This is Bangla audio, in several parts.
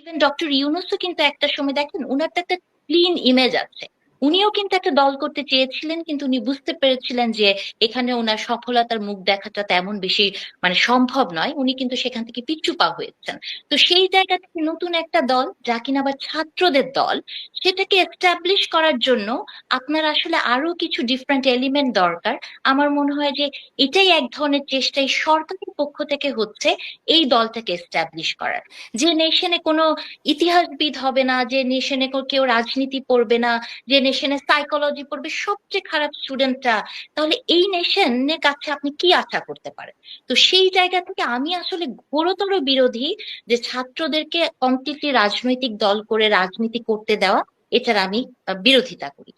ইভেন ডক্টর ইউনুসও কিন্তু একটা সময় দেখেন উনার তো একটা ক্লিন ইমেজ আছে। উনিও কিন্তু একটা দল করতে চেয়েছিলেন, কিন্তু উনি বুঝতে পেরেছিলেন যে এখানে ওনার সফলতার মুখ দেখাটা তেমন বেশি মানে সম্ভব নয়। উনি কিন্তু সেখান থেকে পিছু পা হয়েছেন। তো সেই জায়গা থেকে নতুন একটা দল, যা কিনা আবার ছাত্রদের দল, সেটাকে এস্টাবলিশ করার জন্য আপনার আসলে আরও কিছু ডিফারেন্ট এলিমেন্ট দরকার। আমার মনে হয় যে এটাই এক ধরনের চেষ্টাই সরকারের পক্ষ থেকে হচ্ছে এই দলটাকে এস্টাবলিশ করার। যে নেশনে কোনো ইতিহাসবিদ হবে না, যে নেশনে কেউ রাজনীতি পড়বে না, যে নেশনে সাইকোলজি পড়বে, সবচেয়ে খারাপ স্টুডেন্টরা তাহলে এই নেশনের কাছে আপনি কি আশা করতে পারেন? তো সেই জায়গা থেকে আমি আসলে ঘোরতর বিরোধী যে ছাত্রদেরকে কমপ্লিটলি রাজনৈতিক দল করে রাজনীতি করতে দেওয়া, এটার আমি বিরোধিতা করি।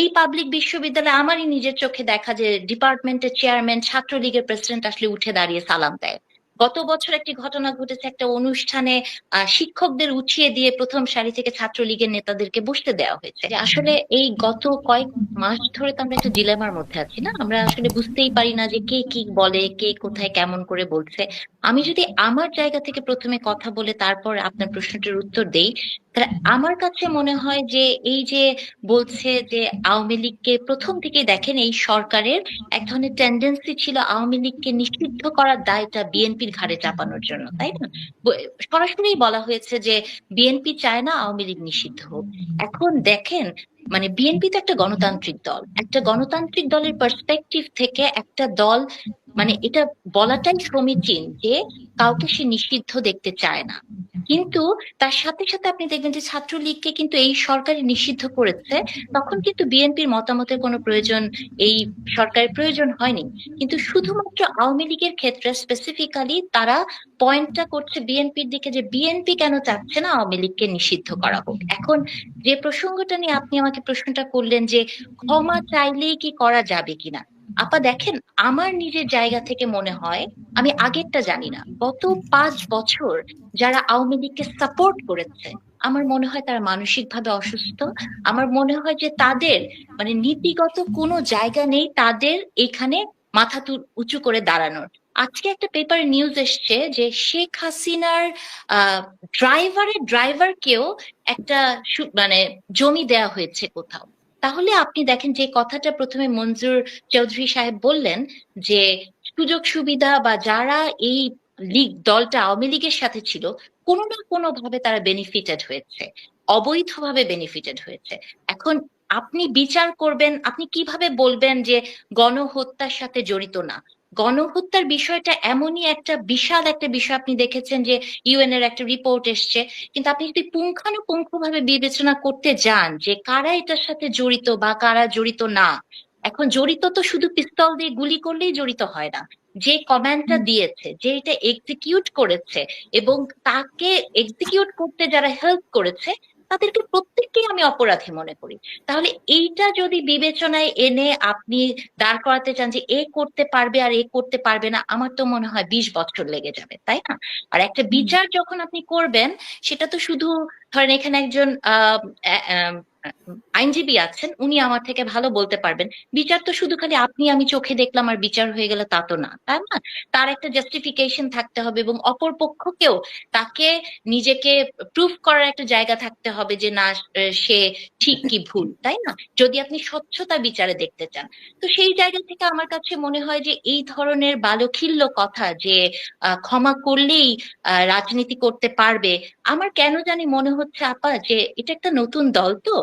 এই পাবলিক বিশ্ববিদ্যালয়ে আমারই নিজের চোখে দেখা যে ডিপার্টমেন্টের চেয়ারম্যান ছাত্রলীগের প্রেসিডেন্ট আসলে উঠে দাঁড়িয়ে সালাম দেয়। গত বছর একটি ঘটনা ঘটেছে একটা অনুষ্ঠানে শিক্ষকদের উঠিয়ে দিয়ে প্রথম সারি থেকে ছাত্রলীগের নেতাদেরকে বসতে দেওয়া হয়েছে। আসলে এই গত কয়েক মাস ধরে তো আমরা একটা ডিলেমার মধ্যে আছি না? আমরা আসলে বুঝতেই পারি না যে কে কি বলে কে কোথায় কেমন করে বলছে। আমি যদি আমার জায়গা থেকে প্রথমে কথা বলে তারপর আপনার প্রশ্নটির উত্তর দেই তাহলে আমার কাছে মনে হয় যে এই যে বলছে যে আওয়ামী লীগকে প্রথম থেকে দেখেন এই সরকারের ধরনের টেন্ডেন্সি ছিল আওয়ামী লীগকে নিষিদ্ধ করার দায়টা বিএনপির ঘাড়ে চাপানোর জন্য, তাই না? সরাসরি বলা হয়েছে যে বিএনপি চায় না আওয়ামী লীগ নিষিদ্ধ হোক। এখন দেখেন মানে বিএনপি তো একটা গণতান্ত্রিক দল। একটা গণতান্ত্রিক দলের পার্সপেক্টিভ থেকে একটা দল মানে এটা বলাটাই সমীচীন যে কাউকে সে নিষিদ্ধ দেখতে চায় না। কিন্তু তার সাথে সাথে আপনি দেখবেন যে ছাত্রলীগকে কিন্তু এই সরকারি নিষিদ্ধ করেছে, তখন কিন্তু বিএনপির মতামতের কোনো প্রয়োজন এই সরকারের প্রয়োজন হয়নি। কিন্তু শুধুমাত্র আওয়ামী লীগের ক্ষেত্রে স্পেসিফিক্যালি তারা পয়েন্টটা করছে বিএনপির দিকে যে বিএনপি কেন চাচ্ছে না আওয়ামী লীগকে নিষিদ্ধ করা হোক। এখন যে প্রসঙ্গটা নিয়ে আপনি আমাকে প্রশ্নটা করলেন যে ক্ষমা চাইলেই কি করা যাবে কিনা আপা দেখেন, আমার নিজের জায়গা থেকে মনে হয় আমি আগেরটা জানি না। গত পাঁচ বছর যারা আওয়ামী লীগকে সাপোর্ট করেছে, আমার মনে হয় তারা মানসিকভাবে অসুস্থ। আমার মনে হয় যে তাদের মানে নীতিগত কোনো জায়গা নেই তাদের এখানে মাথা উঁচু করে দাঁড়ানোর। আজকে একটা পেপারে নিউজ এসছে যে শেখ হাসিনার ড্রাইভারের ড্রাইভারকেও একটা মানে জমি দেয়া হয়েছে কোথাও। তাহলে আপনি দেখেন যে কথাটা প্রথমে মঞ্জুর চৌধুরী সাহেব বললেন যে সুযোগ সুবিধা বা যারা এই লীগ, দলটা আওয়ামী লীগের সাথে ছিল, কোনো না কোনো ভাবে তারা বেনিফিটেড হয়েছে, অবৈধভাবে বেনিফিটেড হয়েছে। এখন আপনি বিচার করবেন, আপনি কীভাবে বলবেন যে গণহত্যার সাথে জড়িত না? গণহত্যার বিষয়টা এমনই একটা বিশাল একটা বিষয়। আপনি দেখেছেন যে ইউএন এর একটা রিপোর্ট এসছে। কিন্তু আপনি যদি পুঙ্খানুপুঙ্খ ভাবে বিবেচনা করতে যান যে কারা এটার সাথে জড়িত বা কারা জড়িত না এখন জড়িত তো শুধু পিস্তল দিয়ে গুলি করলেই জড়িত হয় না। যে কমান্ডটা দিয়েছে যে এটা এক্সিকিউট করেছে এবং তাকে এক্সিকিউট করতে যারা হেল্প করেছে তাদেরকে প্রত্যেককেই আমি অপরাধী মনে করি। তাহলে এইটা যদি বিবেচনায় এনে আপনি দাঁড় করাতে চান যে এ করতে পারবে আর এ করতে পারবে না আমার তো মনে হয় বিশ বছর লেগে যাবে তাই না? আর একটা বিচার যখন আপনি করবেন সেটা তো শুধু ধরেন এখানে একজন আহ আহ, আহ, আইনজীবী আছেন, উনি আমার থেকে ভালো বলতে পারবেন। বিচার তো শুধু খালি আপনি, আমি চোখে দেখলাম আর বিচার হয়ে গেল তা তো না, তাই না? তার একটা জাস্টিফিকেশন থাকতে হবে এবং অপর পক্ষকেও তাকে নিজেকে প্রুফ করার একটা জায়গা থাকতে হবে যে না সে ঠিক কি ভুল, তাই না? যদি আপনি স্বচ্ছতা বিচারে দেখতে চান। তো সেই জায়গা থেকে আমার কাছে মনে হয় যে এই ধরনের বালখিল্য কথা যে ক্ষমা করলেই রাজনীতি করতে পারবে, আমার কেন জানি মনে হচ্ছে, আপা, যে এটা একটা নতুন দল তো।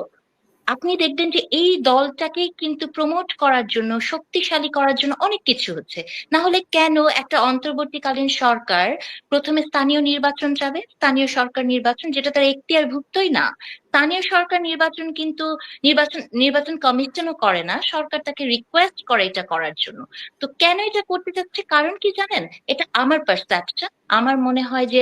আপনি দেখবেন যে এই দলটাকে কিন্তু প্রমোট করার জন্য, শক্তিশালী করার জন্য অনেক কিছু হচ্ছে। না হলে কেন একটা অন্তর্বর্তীকালীন সরকার প্রথমে স্থানীয় নির্বাচন যাবে স্থানীয় সরকার নির্বাচন, যেটা তার এখতিয়ারভুক্তই না। স্থানীয় সরকার নির্বাচন কিন্তু নির্বাচন নির্বাচন কমিশনও করে না। সরকার তাকে রিকোয়েস্ট করে এটা করার জন্য। তো কেন এটা করতে যাচ্ছে কারণ কি জানেন? এটা আমার পারসেপশন আমার মনে হয় যে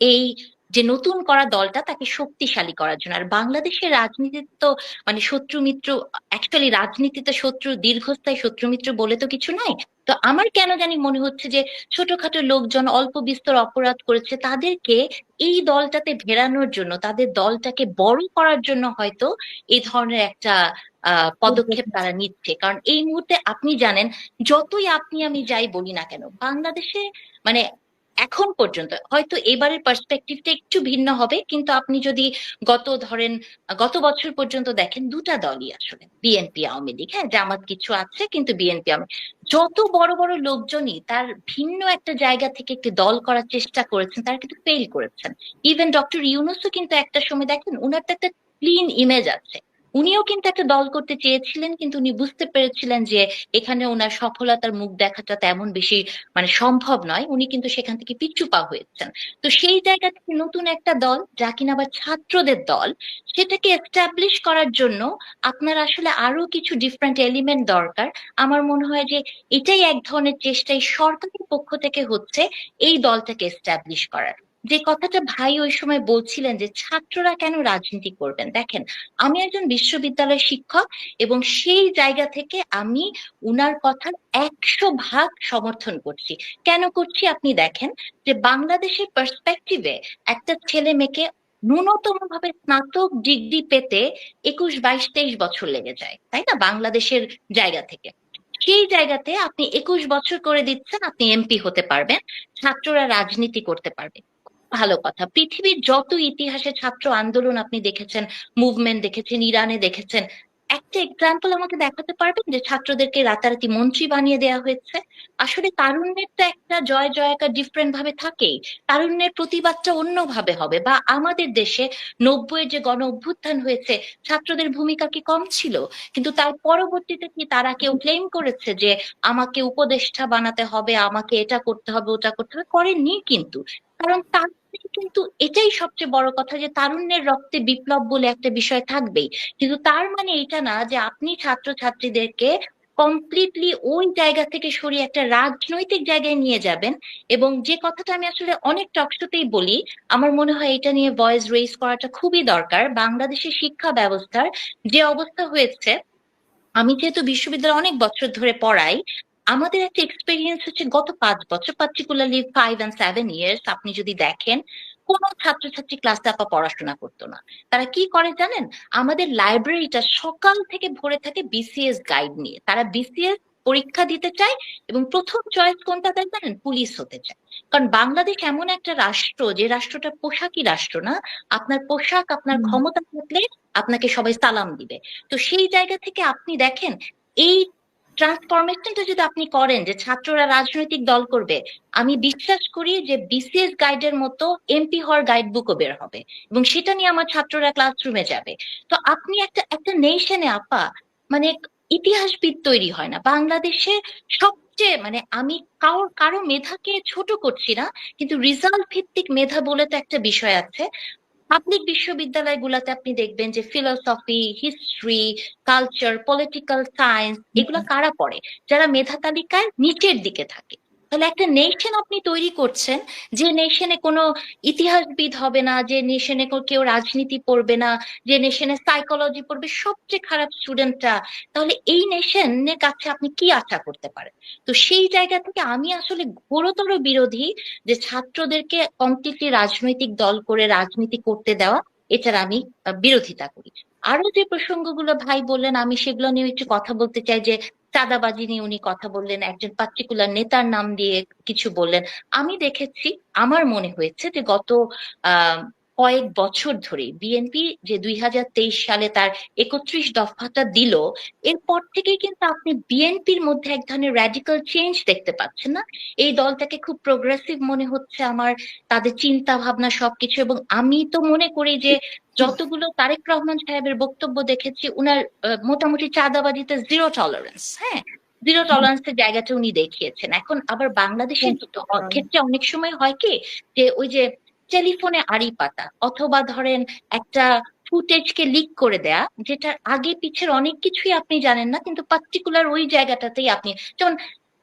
এই যে নতুন করা দলটা তাকে শক্তিশালী করার জন্য। আর বাংলাদেশের রাজনীতি তো মানে শত্রু মিত্র অ্যাকচুয়ালি রাজনীতিতে শত্রু দীর্ঘস্থায়ী শত্রু মিত্র বলে তো কিছু নাই। তো আমার কেন জানি মনে হচ্ছে যে ছোটখাটো লোকজন অল্প বিস্তর অপরাধ করেছে তাদেরকে এই দলটাতে ভেড়ানোর জন্য তাদের দলটাকে বড় করার জন্য হয়তো এই ধরনের একটা আহ পদক্ষেপ তারা নিচ্ছে। কারণ এই মুহূর্তে আপনি জানেন যতই আপনি আমি যাই বলি না কেন বাংলাদেশে মানে এখন পর্যন্ত। হয়তো এবারের পার্সপেক্টিভটা একটু ভিন্ন হবে, কিন্তু আপনি যদি গত ধরেন, গত বছর পর্যন্ত দেখেন দুটা দলই আসলে বিএনপি আওয়ামী লীগ হ্যাঁ জামাত কিছু আছে, কিন্তু বিএনপি আওয়ামী যত বড় বড় লোকজনই তার ভিন্ন একটা জায়গা থেকে একটি দল করার চেষ্টা করেছেন, তারা কিন্তু ফেল করেছেন। ইভেন ডক্টর ইউনুসও কিন্তু একটা সময় দেখেন ওনার তো একটা ক্লিন ইমেজ আছে। উনিও কিন্তু একটা দল করতে চেয়েছিলেন, কিন্তু উনি বুঝতে পেরেছিলেন যে এখানে ওনার সফলতার মুখ দেখাটা তেমন বেশি মানে সম্ভব নয়। উনি কিন্তু সেখান থেকে পিছু পা হয়েছেন। তো সেই জায়গা থেকে নতুন একটা দল, যা কিনা আবার ছাত্রদের দল, সেটাকে এস্টাবলিশ করার জন্য আপনার আসলে আরও কিছু ডিফারেন্ট এলিমেন্ট দরকার। আমার মনে হয় যে এটাই এক ধরনের চেষ্টাই সরকারের পক্ষ থেকে হচ্ছে এই দলটাকে এস্টাবলিশ করার। যে কথাটা ভাই ওই সময় বলছিলেন যে, ছাত্ররা কেন রাজনীতি করবেন? দেখেন, আমি একজন বিশ্ববিদ্যালয় শিক্ষক এবং সেই জায়গা থেকে আমি উনার কথার একশো ভাগ সমর্থন করছি। কেন করছি আপনি দেখেন যে, বাংলাদেশের পার্সপেক্টিভে একটা ছেলে মেয়েকে ন্যূনতম ভাবে স্নাতক ডিগ্রি পেতে একুশ, বাইশ, তেইশ বছর লেগে যায়, তাই না? বাংলাদেশের জায়গা থেকে। সেই জায়গাতে আপনি একুশ বছর করে দিচ্ছেন, আপনি এমপি হতে পারবেন, ছাত্ররা রাজনীতি করতে পারবে। ভালো কথা। পৃথিবীর যত ইতিহাসে ছাত্র আন্দোলন আপনি দেখেছেন মুভমেন্ট দেখেছেন, ইরানে দেখেছেন, একটা এক্সাম্পল আমাকে দেখাতে পারবেন যে ছাত্রদেরকে রাতারাতি মন্ত্রী বানিয়ে দেওয়া হয়েছে? আসলে তারুণ্যের তো একটা জয় জয়কার ডিফারেন্ট ভাবে থাকেই। তারুণ্যের প্রতিবাদটা অন্যভাবে হবে বা আমাদের দেশে নব্বইয়ের যে গণ অভ্যুত্থান হয়েছে, ছাত্রদের ভূমিকা কি কম ছিল? কিন্তু তার পরবর্তীতে কি তারা কেউ ক্লেম করেছে যে আমাকে উপদেষ্টা বানাতে হবে, আমাকে এটা করতে হবে, ওটা করতে হবে? করেননি কিন্তু। কারণ তার কিন্তু এটাই সবচেয়ে বড় কথা যে তারুণ্যের রক্তে বিপ্লব বলে একটা বিষয় থাকবেই। কিন্তু তার মানে এটা না যে আপনি ছাত্রছাত্রীদেরকে কমপ্লিটলি ওই জায়গা থেকে সরিয়ে একটা রাজনৈতিক জায়গায় নিয়ে যাবেন এবং যে কথাটা আমি আসলে অনেক টকশোতেই বলি, আমার মনে হয় এটা নিয়ে ভয়েস রেজ করাটা খুবই দরকার। বাংলাদেশের শিক্ষা ব্যবস্থার যে অবস্থা হয়েছে, আমি যেহেতু বিশ্ববিদ্যালয়ে অনেক বছর ধরে পড়াই আমাদের একটা এক্সপিরিয়েন্স হচ্ছে গত পাঁচ বছর particularly five and seven years আপনি যদি দেখেন কোন ছাত্রছাত্রী ক্লাসে আপা পড়াশোনা করতো না। তারা কি করে জানেন? আমাদের লাইব্রেরিটা সকাল থেকে ভরে থাকে বিসিএস গাইড নিয়ে। তারা বিসিএস পরীক্ষা দিতে চায় এবং প্রথম চয়েস কোনটা তাই জানেন? পুলিশ হতে চায়। কারণ বাংলাদেশ এমন একটা রাষ্ট্র যে রাষ্ট্রটা পোশাকই রাষ্ট্র না আপনার পোশাক আপনার ক্ষমতা থাকলে আপনাকে সবাই সালাম দিবে। তো সেই জায়গা থেকে আপনি দেখেন এই ট্রান্সফরমেশনটা যদি আপনি করেন যে ছাত্ররা রাজনৈতিক দল করবে, আমি বিশ্বাস করি যে বিসিএস গাইডের মতো এমপি হওয়ার গাইড বুকও বের হবে এবং সেটা নিয়ে আমার ছাত্ররা ক্লাসরুমে যাবে। তো আপনি একটা একটা নেশনে আপা মানে ইতিহাসবিদ তৈরি হয় না। বাংলাদেশে সবচেয়ে মানে আমি কারোর কারও মেধাকে ছোট করছি না, কিন্তু রেজাল্ট ভিত্তিক মেধা বলে তো একটা বিষয় আছে। পাবলিক বিশ্ববিদ্যালয়গুলোতে আপনি দেখবেন যে philosophy history culture political science এগুলো কারা পড়ে? যারা মেধা তালিকায় নিচের দিকে থাকে। তাহলে একটা নেশন আপনি তৈরি করছেন, যে নেশনে কোনো ইতিহাসবিদ হবে না, যে নেশনে কেউ রাজনীতি পড়বে না, যে নেশনে সাইকোলজি পড়বে, সবচেয়ে খারাপ স্টুডেন্টটা তাহলে এই নেশনের কাছে আপনি কি আশা করতে পারেন? তো সেই জায়গা থেকে আমি আসলে ঘোরতর বিরোধী যে ছাত্রদেরকে কমপ্লিটলি রাজনৈতিক দল করে রাজনীতি করতে দেওয়া, এটার আমি বিরোধিতা করি। আরও যে প্রসঙ্গগুলো ভাই বললেন, আমি সেগুলো নিয়ে একটু কথা বলতে চাই যে চাঁদাবাজি নিয়ে উনি কথা বললেন, একজন পার্টিকুলার নেতার নাম দিয়ে কিছু বললেন। আমি দেখেছি, আমার মনে হয়েছে যে গত, আহ কয়েক বছর ধরে বিএনপি যে দুই হাজার তেইশ সালে তার একত্রিশ দফাটা দিল এরপর থেকেই কিন্তু আপনি বিএনপির মধ্যে এক ধরনের র্যাডিক্যাল চেঞ্জ দেখতে পাচ্ছেন না। এই দলটাকে খুব প্রোগ্রেসিভ মনে হচ্ছে আমার তাদের চিন্তা ভাবনা সবকিছু এবং আমি তো মনে করি যে যতগুলো তারেক রহমান সাহেবের বক্তব্য দেখেছি উনার মোটামুটি চাঁদাবাজিতে জিরো টলারেন্স হ্যাঁ? জিরো টলারেন্সের জায়গাটা উনি দেখিয়েছেন। এখন আবার বাংলাদেশের ক্ষেত্রে অনেক সময় হয় কি যে ওই যে টেলিফোনে আড়ি পাতা, অথবা ধরেন একটা ফুটেজকে লিক করে দেয়া, যেটার আগে পিছের অনেক কিছুই আপনি জানেন না, কিন্তু পার্টিকুলার ওই জায়গাটাতেই আপনি, যেমন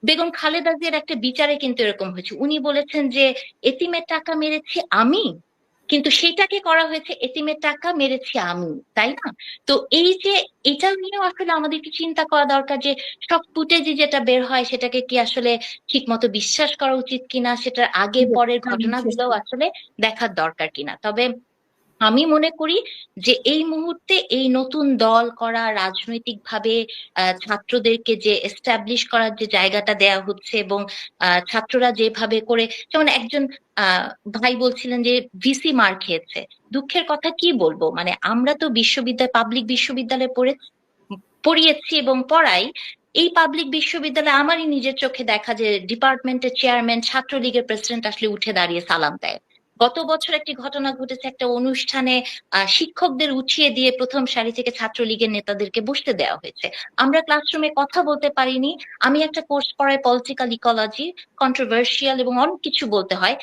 বেগম খালেদা জিয়ার একটা বিচারে কিন্তু এরকম হয়েছে। উনি বলেছেন যে, এতিমের টাকা মেরেছি আমি কিন্তু সেটাকে করা হয়েছে এতিমের টাকা মেরেছি আমি তাই না? তো এই যে এটা নিয়েও আসলে আমাদেরকে চিন্তা করা দরকার যে সব ফুটেজে যেটা বের হয় সেটাকে কি আসলে ঠিক মতো বিশ্বাস করা উচিত কিনা সেটার আগে পরের ঘটনাগুলো আসলে দেখার দরকার কিনা। তবে আমি মনে করি যে এই মুহূর্তে এই নতুন দল করা, রাজনৈতিকভাবে ছাত্রদেরকে যে এস্টাবলিশ করার যে জায়গাটা দেয়া হচ্ছে এবং ছাত্ররা যেভাবে করে, যেমন একজন ভাই বলছিলেন যে ভিসি মার খেয়েছে। দুঃখের কথা কি বলব? মানে আমরা তো বিশ্ববিদ্যালয় পাবলিক বিশ্ববিদ্যালয়ে পড়ে, পড়িয়েছি এবং পড়াই। এই পাবলিক বিশ্ববিদ্যালয়ে আমারই নিজের চোখে দেখা যে ডিপার্টমেন্টের চেয়ারম্যান ছাত্রলীগের প্রেসিডেন্ট আসলে উঠে দাঁড়িয়ে সালাম দেয়। গত বছর একটি ঘটনা ঘটেছে, একটা অনুষ্ঠানে শিক্ষকদের উঠিয়ে দিয়ে প্রথম সারি থেকে ছাত্রলীগের নেতাদেরকে বসতে দেওয়া হয়েছে। আমরা ক্লাসরুমে কথা বলতে পারিনি। আমি একটা কোর্স পড়াই পলিটিক্যাল ইকোলজি কন্ট্রোভার্সিয়াল এবং অনেক কিছু বলতে হয়।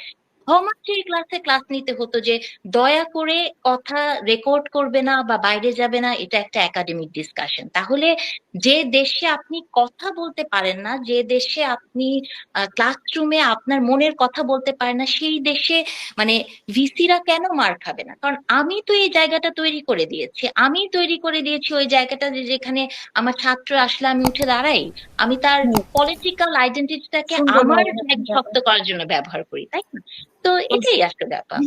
ক্ষমাত্রীর ক্লাসে ক্লাস নিতে হতো যে দয়া করে কথা রেকর্ড করবে না বা বাইরে যাবে না এটা একটা একাডেমিক ডিসকাশন তাহলে যে দেশে আপনি কথা বলতে পারেন না যে দেশে আপনি ক্লাসরুমে আপনার মনের কথা বলতে পারেন না সেই দেশে মানে ভিসিরা কেন মার খাবে না? কারণ আমি তো এই জায়গাটা তৈরি করে দিয়েছি। আমি তৈরি করে দিয়েছি ওই জায়গাটা যে যেখানে আমার ছাত্র আসলে আমি উঠে দাঁড়াই। আমি তার। পলিটিক্যাল আইডেন্টিটিটাকে আমার শক্ত করার জন্য ব্যবহার করি তাই না? তো এটাই আসলে ব্যাপার